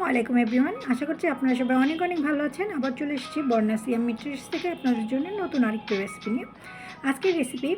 আসসালামু আলাইকুম এভরিওয়ান। আশা করছি আপনারা সবাই অনেক অনেক ভালো আছেন। আবার চলে এসেছি বর্ণা সিয়াম মিট্রিস থেকে আপনাদের জন্য নতুন আরেকটি রেসিপি নিয়ে। আজকের রেসিপি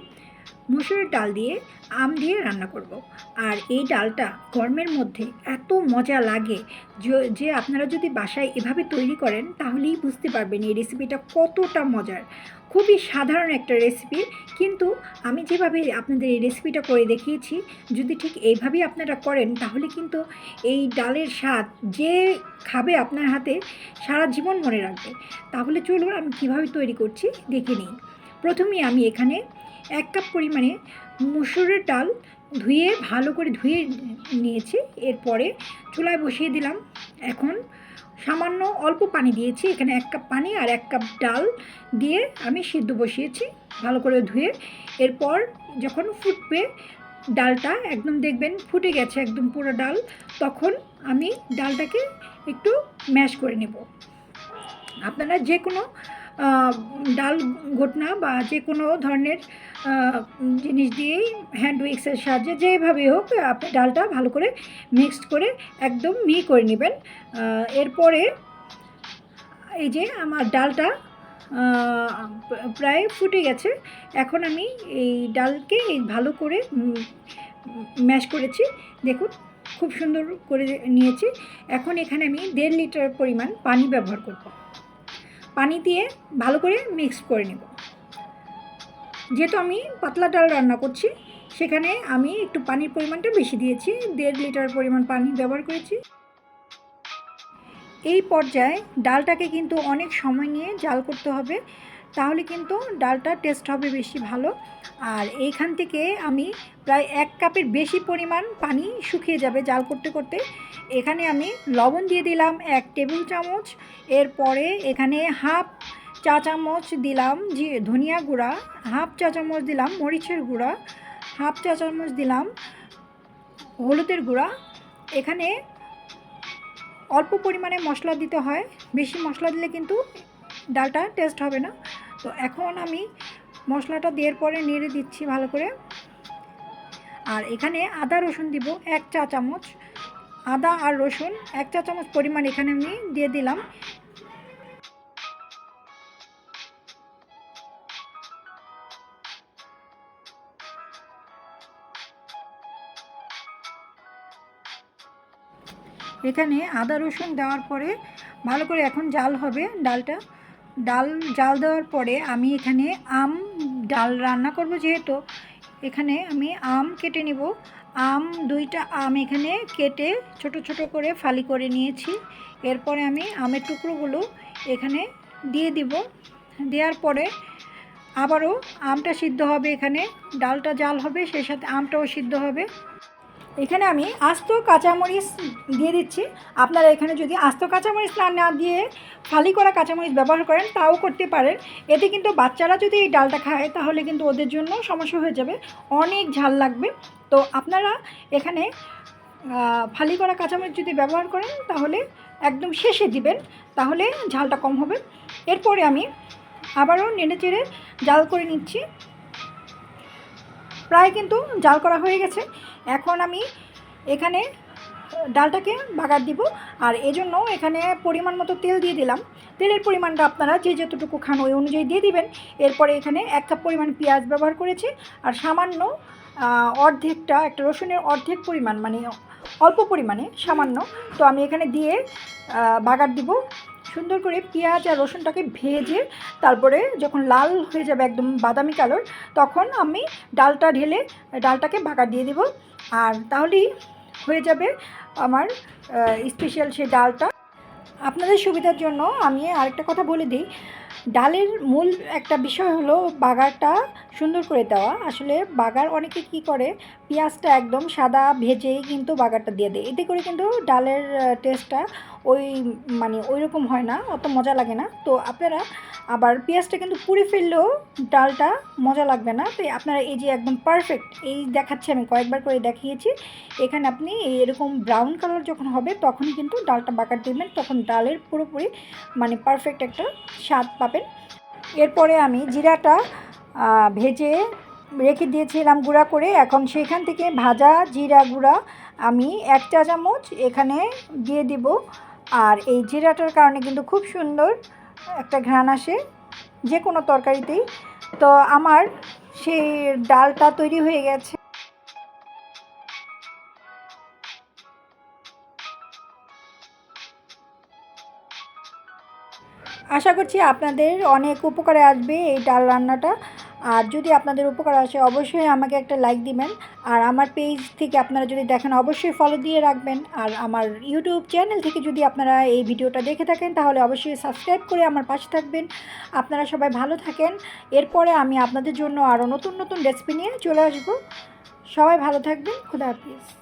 মুসুরের ডাল দিয়ে আম দিয়ে রান্না করব। আর এই ডালটা গরমের মধ্যে এত মজা লাগে যে- আপনারা যদি বাসায় এভাবে তৈরি করেন তাহলেই বুঝতে পারবেন এই রেসিপিটা কতটা মজার। খুবই সাধারণ একটা রেসিপি কিন্তু আমি যেভাবে আপনাদের এই রেসিপিটা করে দেখিয়েছি, যদি ঠিক এইভাবেই আপনারা করেন তাহলে কিন্তু এই ডালের স্বাদ যে খাবে আপনার হাতে সারা জীবন মনে রাখবে। তাহলে চলুন আমি কীভাবে তৈরি করছি দেখে নিই। প্রথমেই আমি এখানে এক কাপ পরিমাণে মুসুরের ডাল ধুয়ে ভালো করে ধুয়ে নিয়েছি। এরপরে চুলায় বসিয়ে দিলাম। এখন সামান্য অল্প পানি দিয়েছি। এখানে এক কাপ পানি আর এক কাপ ডাল দিয়ে আমি সিদ্ধ বসিয়েছি ভালো করে ধুয়ে। এরপর যখন ফুটবে ডালটা, একদম দেখবেন ফুটে গেছে একদম পুরো ডাল, তখন আমি ডালটাকে একটু ম্যাশ করে নেব। আপনারা যে কোনো ডাল ঘটনা বা যে কোনো ধরনের জিনিস দিয়েই হ্যান্ড উইক্সের সাহায্যে যেভাবে হোক, আপনি ডালটা ভালো করে মিক্সড করে একদম মি করে নেবেন। এরপরে এই যে আমার ডালটা প্রায় ফুটে গেছে। এখন আমি এই ডালকে ভালো করে ম্যাশ করেছি। দেখুন, খুব সুন্দর করে নিয়েছি। এখন এখানে আমি দেড় লিটার পরিমাণ পানি ব্যবহার করব। পানি দিয়ে ভালো করে মিক্স করে নেব। যেহেতু আমি পাতলা ডাল রান্না করছি, সেখানে আমি একটু পানির পরিমাণটা বেশি দিয়েছি, দেড় লিটার পরিমাণ পানি ব্যবহার করেছি। এই পর্যায়ে ডালটাকে কিন্তু অনেক সময় নিয়ে জাল করতে হবে তাহলে কিন্তু ডালটা টেস্ট হবে বেশি ভালো। আর এইখান থেকে আমি প্রায় এক কাপের বেশি পরিমাণ পানি শুকিয়ে যাবে জাল করতে করতে। এখানে আমি লবণ দিয়ে দিলাম এক টেবিল চামচ। এরপরে এখানে হাফ চা চামচ দিলাম জি, ধনিয়া গুঁড়া, হাফ চা চামচ দিলাম মরিচের গুঁড়া, হাফ চা চামচ দিলাম হলুদের গুঁড়া। এখানে অল্প পরিমাণে মশলা দিতে হয়। বেশি মশলা দিলে কিন্তু ডালটা টেস্ট হবে না। তো এখন আমি মশলাটা দেওয়ার পরে নেড়ে দিচ্ছি ভালো করে। আর এখানে আদা রসুন দিব এক চা চামচ। আদা আর রসুন এক চা চামচ পরিমাণ এখানে আমি দিয়ে দিলাম। এখানে আদা রসুন দেওয়ার পরে ভালো করে এখন জাল হবে ডালটা। ডাল, জাল দেওয়ার পরে আমি এখানে আম ডাল রান্না করব যেহেতু, এখানে আমি আম কেটে নিব। আম, দুইটা আম এখানে কেটে ছোট ছোট করে ফালি করে নিয়েছি। এরপরে আমি আমের টুকরোগুলো এখানে দিয়ে দিব। দেওয়ার পরে আবারও আমটা সিদ্ধ হবে এখানে, ডালটা জাল হবে, সেই সাথে আমটাও সিদ্ধ হবে। এখানে আমি আস্ত কাঁচামরিচ দিয়ে দিচ্ছি। আপনারা এখানে যদি আস্ত কাঁচামরিচ না না দিয়ে ফালি করা কাঁচামরিচ ব্যবহার করেন, তাও করতে পারেন। এতে কিন্তু বাচ্চারা যদি এই ডালটা খায়, তাহলে কিন্তু ওদের জন্য সমস্যা হয়ে যাবে। অনেক ঝাল লাগবে। তো আপনারা এখানে ফালি করা কাঁচামরিচ যদি ব্যবহার করেন, তাহলে একদম শেষে দিবেন। তাহলে ঝালটা কম হবে। এরপরে আমি আবারও নেড়ে চেড়ে জাল করে নিচ্ছি। প্রায় কিন্তু জাল করা হয়ে গেছে। এখন আমি এখানে ডালটাকে বাগার দিব। আর এজন্য এখানে পরিমাণ মতো তেল দিয়ে দিলাম। তেলের পরিমাণটা আপনারা যে যতটুকু খান ওই অনুযায়ী দিয়ে দিবেন। এরপরে এখানে এক কাপ পরিমাণ পেঁয়াজ ব্যবহার করেছি। আর সামান্য অর্ধেকটা, একটা রসুনের অর্ধেক পরিমাণ মানে অল্প পরিমাণে সামান্য। তো আমি এখানে দিয়ে বাগার দিব। সুন্দর করে পেঁয়াজ আর রসুনটাকে ভেজে তারপরে যখন লাল হয়ে যাবে একদম বাদামি কালার, তখন আমি ডালটা ঢেলে ডালটাকে বাগার দিয়ে দিব। আর তাহলেই হয়ে যাবে আমার স্পেশাল সেই ডালটা। আপনাদের সুবিধার জন্য আমি আরেকটা কথা বলে দিই। ডালের মূল একটা বিষয় হলো বাগারটা সুন্দর করে দেওয়া। আসলে বাগার অনেকে কি করে, পেঁয়াজটা একদম সাদা ভেজেই কিন্তু বাগারটা দিয়ে দেয়। এতে করে কিন্তু ডালের টেস্টটা ওই মানে ওই রকম হয় না, অত মজা লাগে না। তো আপনারা আবার পেঁয়াজটা কিন্তু পুড়ে ফেললেও ডালটা মজা লাগবে না। তো আপনারা এই যে একদম পারফেক্ট এই দেখাচ্ছি আমি, কয়েকবার করে দেখিয়েছি। এখানে আপনি এরকম ব্রাউন কালার যখন হবে, তখনই কিন্তু ডালটা বাগার দেবেন। তখন ডালের পুরোপুরি মানে পারফেক্ট একটা স্বাদ পাবেন। এরপরে আমি জিরাটা ভেজে রেখে দিয়েছিলাম গুঁড়া করে। এখন সেখান থেকে ভাজা জিরা গুঁড়া আমি এক চা চামচ এখানে দিয়ে দিব। আর এই জিরাটার কারণে কিন্তু খুব সুন্দর একটা ঘ্রাণ আসে, যে কোনো তরকারিতেই। তো আমার সেই ডালটা তৈরি হয়ে গেছে। আশা করছি আপনাদের অনেক উপকারে আসবে এই ডাল রান্নাটা। আর যদি আপনাদের উপকার আসে, অবশ্যই আমাকে একটা লাইক দিবেন। আর আমার পেজ থেকে আপনারা যদি দেখেন, অবশ্যই ফলো দিয়ে রাখবেন। আর আমার ইউটিউব চ্যানেল থেকে যদি আপনারা এই ভিডিওটা দেখে থাকেন, তাহলে অবশ্যই সাবস্ক্রাইব করে আমার পাশে থাকবেন। আপনারা সবাই ভালো থাকেন। এরপরে আমি আপনাদের জন্য আরও নতুন নতুন রেসিপি নিয়ে চলে আসব। সবাই ভালো থাকবেন। খুদা হাফিজ।